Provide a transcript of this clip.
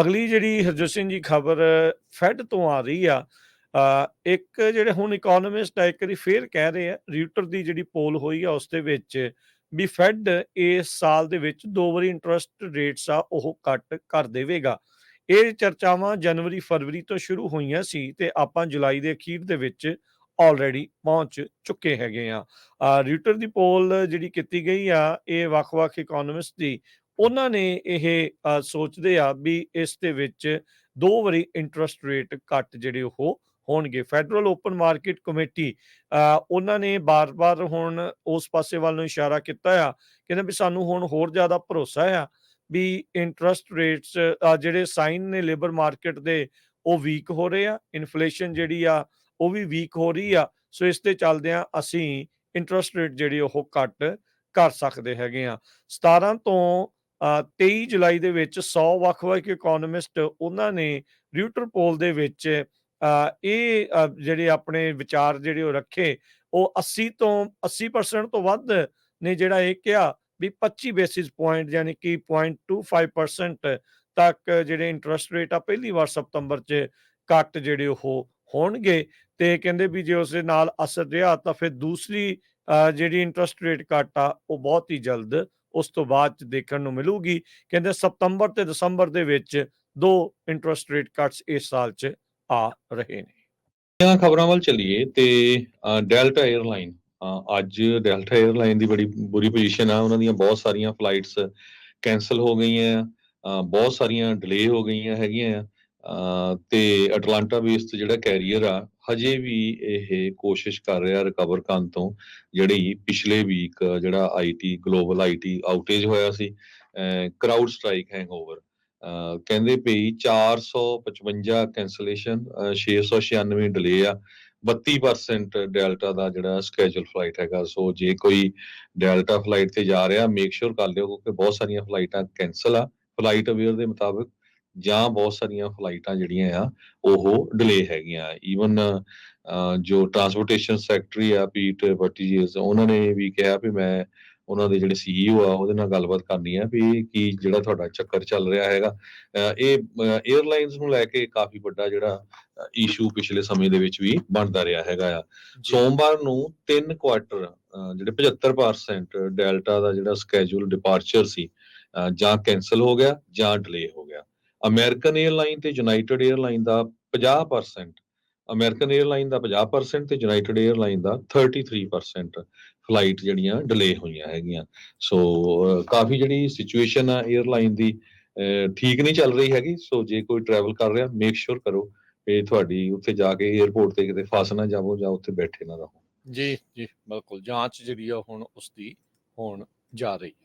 ਅਗਲੀ ਜਿਹੜੀ ਹਰਜੋਤ ਸਿੰਘ ਜੀ ਖਬਰ ਫੈਡ ਤੋਂ ਆ ਰਹੀ ਆ ਇੱਕ ਜਿਹੜੇ ਹੁਣ ਇਕਨੋਮਿਸਟ ਆ ਇੱਕ ਵਾਰੀ ਫੇਰ ਕਹਿ ਰਹੇ ਆ ਰਿਊਟਰ ਦੀ ਜਿਹੜੀ ਪੋਲ ਹੋਈ ਆ ਉਸ ਦੇ ਵਿੱਚ ਵੀ ਫੈਡ ਇਸ ਸਾਲ ਦੇ ਵਿੱਚ ਦੋ ਵਾਰੀ ਇੰਟਰਸਟ ਰੇਟਸ ਆ ਉਹ ਕੱਟ ਕਰ ਦੇਵੇਗਾ। ਇਹ ਚਰਚਾਵਾਂ ਜਨਵਰੀ ਫਰਵਰੀ ਤੋਂ ਸ਼ੁਰੂ ਹੋਈਆਂ ਸੀ ਤੇ ਆਪਾਂ ਜੁਲਾਈ ਦੇ ਅਖੀਰ ਦੇ ਵਿੱਚ ਆਲਰੇਡੀ ਪਹੁੰਚ ਚੁੱਕੇ ਹੈਗੇ ਆ। ਅ, ਰਿਊਟਰ ਦੀ ਪੋਲ ਜਿਹੜੀ ਕੀਤੀ ਗਈ ਆ ਇਹ ਵੱਖ-ਵੱਖ ਇਕਨੋਮਿਸਟ ਦੀ ਉਹਨਾਂ ਨੇ ਇਹ ਸੋਚਦੇ ਆ ਵੀ ਇਸ ਦੇ ਵਿੱਚ ਦੋ ਵਾਰੀ ਇੰਟਰਸਟ ਰੇਟ ਕੱਟ ਜਿਹੜੇ ਉਹ ਹੋਣਗੇ। ਫੈਡਰਲ ਓਪਨ ਮਾਰਕੀਟ ਕਮੇਟੀ ਉਹਨਾਂ ਨੇ ਬਾਰ-ਬਾਰ ਹੁਣ ਉਸ ਪਾਸੇ ਵੱਲ ਨੂੰ ਇਸ਼ਾਰਾ ਕੀਤਾ ਆ। ਕਹਿੰਦੇ ਵੀ ਸਾਨੂੰ ਹੁਣ ਹੋਰ ਜ਼ਿਆਦਾ ਭਰੋਸਾ ਆ ਵੀ ਇੰਟਰਸਟ ਰੇਟਸ ਜਿਹੜੇ ਸਾਈਨ ਨੇ ਲੇਬਰ ਮਾਰਕੀਟ ਦੇ, ਉਹ ਵੀਕ ਹੋ ਰਹੇ ਆ। ਇਨਫਲੇਸ਼ਨ ਜਿਹੜੀ ਆ, ਉਹ ਵੀ ਵੀਕ ਹੋ ਰਹੀ ਆ। ਸੋ ਇਸ ਤੇ ਚੱਲਦਿਆਂ ਅਸੀਂ ਇੰਟਰਸਟ ਰੇਟ ਜਿਹੜੀ ਉਹ ਕੱਟ ਕਰ ਸਕਦੇ ਹੈਗੇ ਆ। 17 ਤੋਂ 23 ਜੁਲਾਈ ਦੇ ਵਿੱਚ 100 ਵੱਖ-ਵੱਖ ਇਕਨੋਮਿਸਟ ਉਹਨਾਂ ਨੇ ਰਿਊਟਰ ਪੋਲ ਦੇ ਵਿੱਚ ਇਹ ਜਿਹੜੇ ਆਪਣੇ ਵਿਚਾਰ ਜਿਹੜੇ ਉਹ ਰੱਖੇ ਉਹ 80 ਤੋਂ 80% ਤੋਂ ਵੱਧ ਨੇ ਜਿਹੜਾ ਇਹ ਕਿਹਾ ਵੀ 25 ਬੇਸਿਸ ਪੁਆਇੰਟ ਯਾਨੀ ਕਿ 0.25% ਤੱਕ ਜਿਹੜੇ ਇੰਟਰਸਟ ਰੇਟ ਆ ਪਹਿਲੀ ਵਾਰ ਸਤੰਬਰ 'ਚ ਕੱਟ ਜਿਹੜੇ ਉਹ ਹੋਣਗੇ ਤੇ ਕਹਿੰਦੇ ਵੀ ਜੇ ਉਸ ਦੇ ਨਾਲ ਅਸਰ ਰਿਹਾ ਤਾਂ ਫਿਰ ਦੂਸਰੀ ਅ, ਜਿਹੜੀ ਇੰਟਰਸਟ ਰੇਟ ਕੱਟ ਆ ਉਹ ਬਹੁਤ ਹੀ ਜਲਦ ਉਸ ਤੋਂ ਬਾਅਦ 'ਚ ਦੇਖਣ ਨੂੰ ਮਿਲੂਗੀ। ਕਹਿੰਦੇ ਸਤੰਬਰ ਤੇ ਦਸੰਬਰ ਦੇ ਵਿੱਚ ਦੋ ਇੰਟਰਸਟ ਰੇਟ ਕੱਟਸ ਇਸ ਸਾਲ 'ਚ ਆ ਰਹੇ ਨੇ। ਦੀਆਂ ਖਬਰਾਂ ਵੱਲ ਚੱਲੀਏ ਤੇ ਡੈਲਟਾ 에ਅਰਲਾਈਨ ਅੱਜ ਡੈਲਟਾ 에ਅਰਲਾਈਨ ਦੀ ਬੜੀ ਬੁਰੀ ਪੋਜੀਸ਼ਨ ਆ। ਉਹਨਾਂ ਦੀਆਂ ਬਹੁਤ ਸਾਰੀਆਂ ਫਲਾਈਟਸ ਕੈਨਸਲ ਹੋ ਗਈਆਂ ਅ, ਬਹੁਤ ਸਾਰੀਆਂ ਡਿਲੇ ਹੋ ਗਈਆਂ ਹੈਗੀਆਂ ਅ, ਤੇ ਅਟਲਾਂਟਾ ਬੇਸਡ ਜਿਹੜਾ ਕੈਰੀਅਰ ਆ, ਹਜੇ ਵੀ ਇਹ ਕੋਸ਼ਿਸ਼ ਕਰ ਰਿਹਾ ਰਿਕਵਰ ਕਰਨ ਤੋਂ, ਜਿਹੜੀ ਪਿਛਲੇ ਵੀਕ ਜਿਹੜਾ ਆਈਟੀ ਗਲੋਬਲ ਆਈਟੀ ਆਊਟੇਜ ਹੋਇਆ ਸੀ ਕਰਾਊਡ ਸਟ੍ਰਾਈਕ ਹੈਂਗਓਵਰ ਅਹ ਕਹਿੰਦੇ ਪਈ 455 ਕੈਂਸਲੇਸ਼ਨ 696 ਡਿਲੇ ਆ 32% ਡੈਲਟਾ ਦਾ ਜਿਹੜਾ ਸਕੇਜੂਲ ਫਲਾਈਟ ਹੈਗਾ, ਸੋ ਜੇ ਕੋਈ ਡੈਲਟਾ ਫਲਾਈਟ ਤੇ ਜਾ ਰਿਹਾ ਮੇਕ ਸ਼ੋਰ ਕਰ ਲਿਓ, ਕਿਉਂਕਿ ਬਹੁਤ ਸਾਰੀਆਂ ਫਲਾਈਟਾਂ ਕੈਂਸਲ ਆ ਫਲਾਈਟ ਅਵੇਅਰ ਦੇ ਮੁਤਾਬਕ ਜਾਂ ਬਹੁਤ ਸਾਰੀਆਂ ਫਲਾਈਟਾਂ ਜਿਹੜੀਆਂ ਆ ਉਹ ਡਿਲੇ ਹੈਗੀਆਂ। ਈਵਨ ਜੋ ਟਰਾਂਸਪੋਰਟੇਸ਼ਨ ਸੈਕਟਰੀ ਆ ਪੀਟ ਬਟੀਜੀਸ ਉਹਨਾਂ ਨੇ ਵੀ ਕਿਹਾ ਵੀ ਮੈਂ ਉਹਨਾਂ ਦੇ ਜਿਹੜੇ ਸੀਈਓ ਆ ਉਹਦੇ ਨਾਲ ਗੱਲਬਾਤ ਕਰਨੀ ਆ ਵੀ ਕੀ ਜਿਹੜਾ ਤੁਹਾਡਾ ਚੱਕਰ ਚੱਲ ਰਿਹਾ ਹੈਗਾ। ਇਹ 에ਅਰਲਾਈਨਸ ਨੂੰ ਲੈ ਕੇ ਕਾਫੀ ਵੱਡਾ ਜਿਹੜਾ ਇਸ਼ੂ ਪਿਛਲੇ ਸਮੇਂ ਦੇ ਵਿੱਚ ਵੀ ਬਣਦਾ ਰਿਹਾ ਹੈਗਾ ਆ। ਸੋਮਵਾਰ ਨੂੰ ਤਿੰਨ ਕੁਆਟਰ ਜਿਹੜੇ 75% ਡੈਲਟਾ ਦਾ ਜਿਹੜਾ ਸਕੇਜੂਲ ਡਿਪਾਰਚਰ ਸੀ ਜਾਂ ਕੈਨਸਲ ਹੋ ਗਿਆ ਜਾਂ ਡਿਲੇ ਹੋ ਗਿਆ। ਅਮਰੀਕਨ 에ਅਰਲਾਈਨ ਤੇ ਯੂਨਾਈਟਿਡ 에ਅਰਲਾਈਨ ਦਾ 50% ਅਮਰੀਕਨ 에ਅਰਲਾਈਨ ਦਾ 50% ਤੇ ਯੂਨਾਈਟਿਡ 에ਅਰਲਾਈਨ ਦਾ 33% ਫਲਾਈਟ ਜਿਹੜੀਆਂ ਡਿਲੇ ਹੋਈਆਂ ਹੈਗੀਆਂ। ਸੋ ਕਾਫੀ ਜਿਹੜੀ ਸਿਚੁਏਸ਼ਨ ਆ 에ਅਰਲਾਈਨ ਦੀ ਠੀਕ ਨਹੀਂ ਚੱਲ ਰਹੀ ਹੈਗੀ। ਸੋ ਜੇ ਕੋਈ ਟਰੈਵਲ ਕਰ ਰਿਹਾ ਮੇਕ ਸ਼ੋਰ ਕਰੋ ਕਿ ਤੁਹਾਡੀ ਉੱਥੇ ਜਾ ਕੇ 에ਅਰਪੋਰਟ ਤੇ ਕਿਤੇ ਫਸ ਨਾ ਜਾਵੋ ਜਾਂ ਉੱਥੇ ਬੈਠੇ ਨਾ ਰਹੋ। ਜੀ ਜੀ, ਬਿਲਕੁਲ। ਜਾਂਚ ਜਿਹੜੀ ਆ ਹੁਣ ਉਸ ਦੀ ਹੋਣ ਜਾ ਰਹੀ ਹੈ।